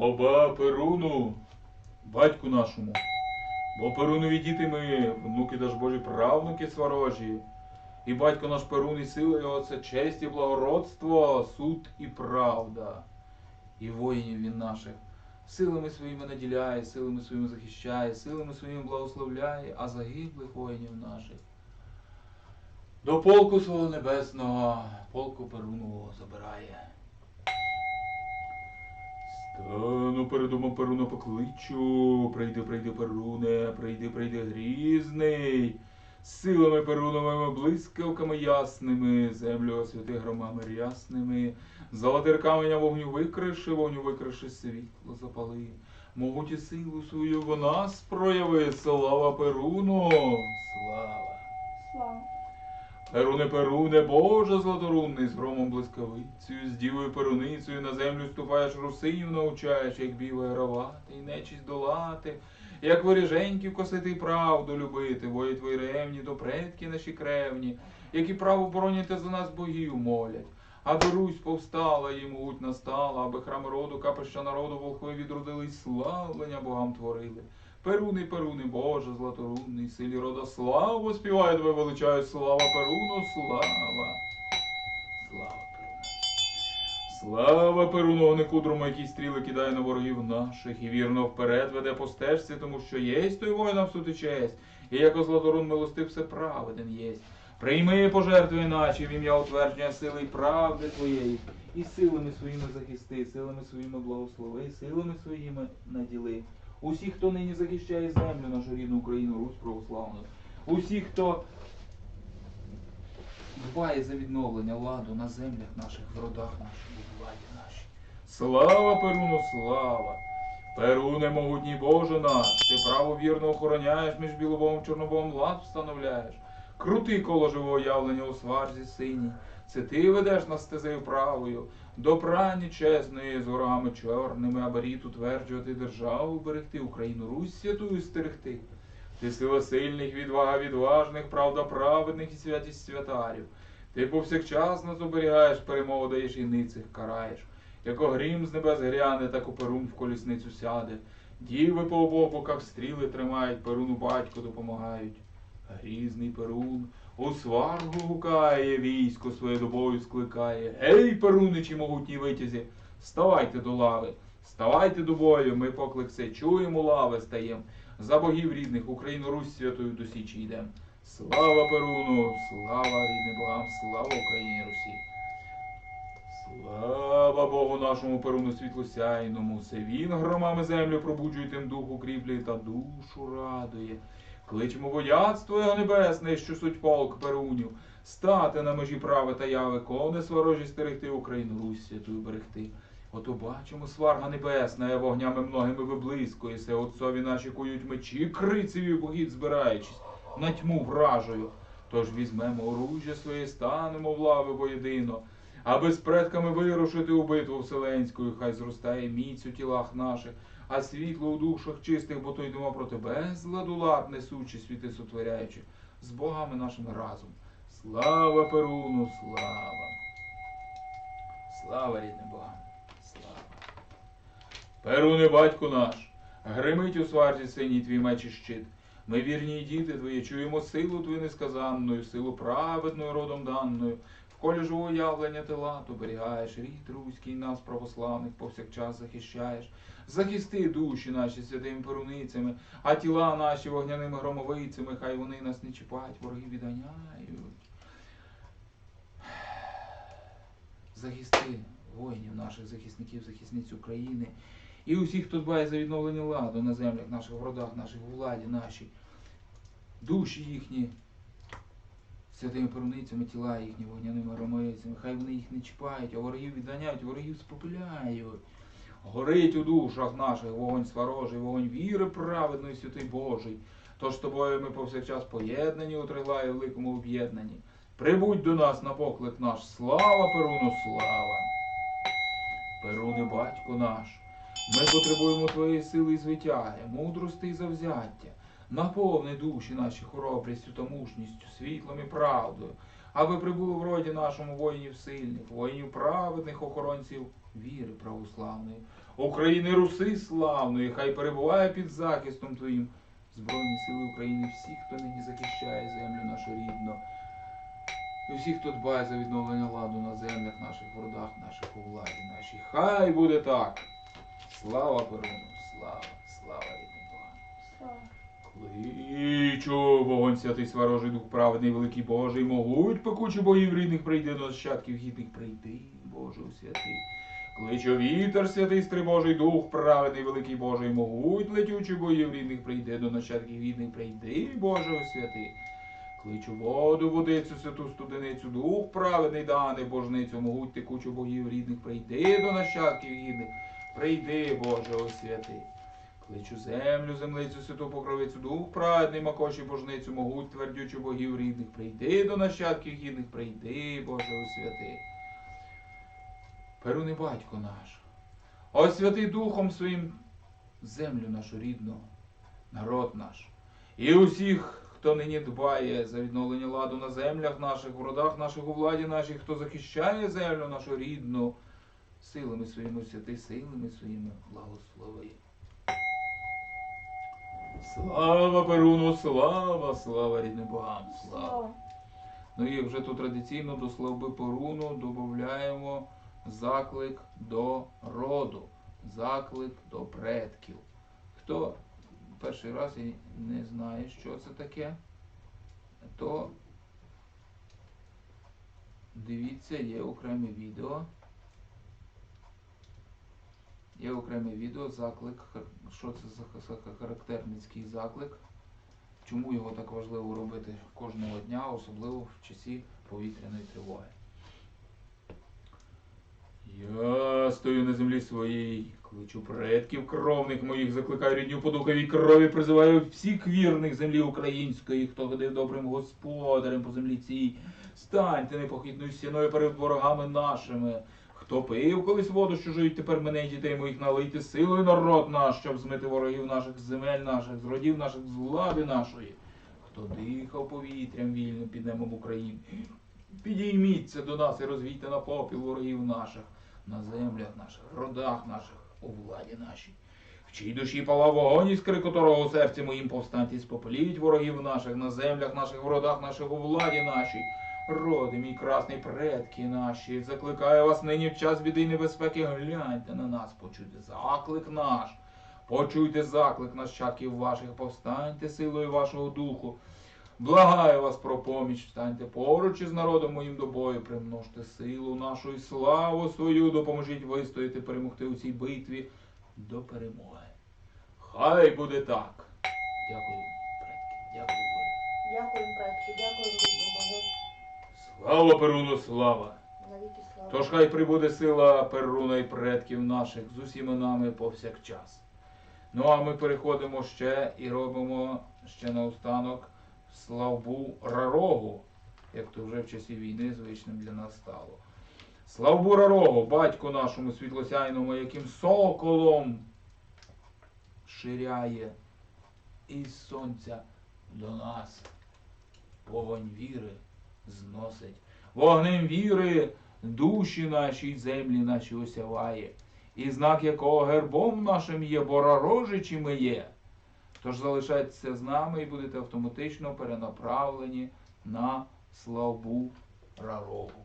Оба Перуну, батьку нашому. Бо Перунові діти ми, внуки даж Божі, правнуки сварожі. І батько наш Перун, і сила його це честь і благородство, суд і правда. І воїнів він наших силами своїми наділяє, силами своїми захищає, силами своїми благословляє, а загиблих воїнів наших. До полку свого небесного, полку Перунового забирає. Стану перед домом Перуна покличу, прийди, прийди, Перуне, прийди, прийди грізний. Силами Перуновими, блискавками ясними, землю освяти громами рясними, золоте каменя вогню викриши, вогню викриши, світло запали. Могуть і силу свою в нас прояви, слава Перуну, слава. Слава. Перуне, Перуне, Боже златорунний, з громом блискавицею, з дівою перуницею на землю ступаєш, русинів навчаєш, як біває равати, і нечість долати, як воріженьків косити правду любити, вої твої ревні, то предки наші кревні, які право бороняти за нас богів молять. Аби Русь повстала і могуть настала, аби храм роду, капища народу, волхви відродились, славлення богам творили. Перуни, Перуни, Боже, златорунний, силі рода славу співає тебе величаю, слава Перуну, слава. Слава Перуну. Слава Перуну, не кудрому, який стріли кидає на ворогів наших, і вірно вперед веде по стежці, тому що єсть той воїнам сути честь, і як златорун милостив все праведен єсть. Прийми пожертви наче в ім'я утвердження сили і правди твоєї, і силами своїми захисти, силами своїми благослови, силами своїми наділи. Усіх, хто нині захищає землю, нашу рідну Україну, Русь православну, усіх, хто дбає за відновлення ладу на землях наших, в родах наших, у владі нашій. Слава Перуну, слава! Перуне, могутній Боже наш, ти право вірно охороняєш між білобом і чорнобом лад встановляєш. Крути коло живого явлення у сварзі синій. Це ти ведеш нас стезею правою, до прані чесної з ворогами чорними, аби рід утверджувати державу, берегти Україну, Русь святую стерегти. Ти сила сильних, відвага відважних, правда праведних і святість святарів. Ти повсякчас нас оберігаєш, перемогу даєш і ницих караєш. Яко грім з небес гряне, так у перун в колісницю сяде. Діви по обох боках стріли тримають, перуну батько допомагають. Грізний перун у сваргу гукає, військо своє до бою скликає. Гей, перуничі могутні витязі, ставайте до лави, ставайте до бою, ми поклик все чуємо, лави стаєм. За богів рідних Україну Русь святою до січі йдем. Слава Перуну, слава рідним богам, слава Україні Русі. Слава Богу нашому Перуну світлосяйному, все він громами землю пробуджує тим дух укріплює та душу радує. Кличемо вояцтво його небесне, що суть полк Перунів, стати на межі прави та яви, кони сворожі стерегти Україну, Русь святую берегти. Ото бачимо, сварга небесна, вогнями многими виблискується, отцові наші кують мечі, крицеві погід збираючись, на тьму вражою. Тож візьмемо оружжя своє, станемо в лави воєдино, аби з предками вирушити у битву вселенську, хай зростає міць у тілах наших, а світло у душах чистих, бо то йдемо про тебе, зладу лад несучи, світи сотворяючи, з богами нашими разом. Слава Перуну, слава! Слава рідним богам! Слава! Перуне, батько наш, гримить у сварзі синій твій меч і щит. Ми вірні діти твої, чуємо силу твою несказанною, силу праведною родом даною. В колі живого явлення ти лад оберігаєш, рід руський нас, православних, повсякчас захищаєш. Захисти душі наші святими перуницями, а тіла наші вогняними громовицями, хай вони нас не чіпають, вороги відганяють. Захисти воїнів наших, захисників, захисниць України і усіх, хто дбає за відновлення ладу на землях наших, в родах наших, у владі нашій. Душі їхні святими перуницями, тіла їхні вогняними громовицями, хай вони їх не чіпають, а ворогів відганяють, ворогів спопиляють. Горить у душах наших вогонь сварожий, вогонь віри праведної, святий Божий. Тож з тобою ми повсякчас поєднані у трилаї великому об'єднанні. Прибудь до нас на поклик наш, слава Перуну, слава! Перуне, батько наш, ми потребуємо твоєї сили і звитяги, мудрости і завзяття. Наповни душі наші хоробрістю та мужністю, світлом і правдою. аби прибуло в роді нашому воїнів сильних, воїнів праведних охоронців віри православної, України Руси славної, хай перебуває під захистом Твоїм Збройні сили України, всі, хто нині захищає землю нашу рідну, і всі, хто дбає за відновлення ладу на землях наших, в родах наших, у владі нашій. Хай буде так. Слава Перуну, слава, слава рідним Слава. Кличу, вогонь святий сварожий дух праведний, великий Божий, могуть пекучі богів рідних прийди до нащадків гідних прийди, Боже святий. Кличу вітер святий стрибожий дух праведний, великий Божий, могуть летючі богів рідних прийди до нащадків гідних прийди, Боже святий. Кличу воду, водицю, святу студеницю, дух праведний, дане божницю, могуть текучу богів рідних прийди до нащадків гідних, прийди, Боже освятий. Кличу землю, землицю, святу покровицю, дух праведний, макоші божницю, могуть твердючу богів рідних, прийди до нащадків гідних, прийди, Боже освяти. Перуни батько наш, освяти Духом своїм землю нашу рідну, народ наш, і усіх, хто нині дбає за відновлення ладу на землях наших, в родах наших, у владі нашій, хто захищає землю нашу рідну, силами своїми святи, силами своїми благослови. Слава Перуну, слава, слава рідним богам, слава. Ну і вже тут традиційно до слави Перуну додаємо заклик до роду, заклик до предків. Хто перший раз і не знає, що це таке, то дивіться, є окреме відео. Є окреме відео, заклик, що це за характерницький заклик. Чому його так важливо робити кожного дня, особливо в часі повітряної тривоги. Я стою на землі своїй, кличу предків кровних моїх, закликаю рідню по духовій крові, призиваю всіх вірних землі української, хто ходив добрим господарем по землі цій. Станьте непохитною стіною перед ворогами нашими. Хто пив колись воду, живуть тепер мене і дітей моїх налийте силою народ наш, щоб змити ворогів наших земель наших, з родів наших, з влади нашої. Хто дихав повітрям вільним під небом України. Підійміться до нас і розвійте на попіл ворогів наших, на землях наших, родах наших, у владі нашій. В чій душі палав вогонь, іскри котрого у серці моїм повстаньте, спопеліть ворогів наших, на землях наших, в родах наших, у владі нашій. Роди, мій красний предки наші, закликаю вас нині в час біди й небезпеки, гляньте на нас, почуйте заклик наш. Почуйте заклик нащадків ваших, повстаньте силою вашого духу. Благаю вас про поміч, встаньте поруч із народом моїм до бою, примножте силу нашу і славу свою, допоможіть вистояти, перемогти у цій битві до перемоги. Хай буде так. Дякую, предки, дякую, Боже. Дякую, предки, дякую. Слава Перуну, слава! Тож хай прибуде сила Перуна і предків наших з усіма нами повсякчас. Ну а ми переходимо ще і робимо ще наостанок славбу Рарогу, як то вже в часі війни звичним для нас стало. Славбу Рарогу, батьку нашому світлосяйному, яким соколом ширяє із сонця до нас. Вогонь віри зносить. Вогнем віри душі наші й землі наші осяває, і знак якого гербом нашим є, боророжичі ми є. Тож залишайтеся з нами і будете автоматично перенаправлені на славу рарогу.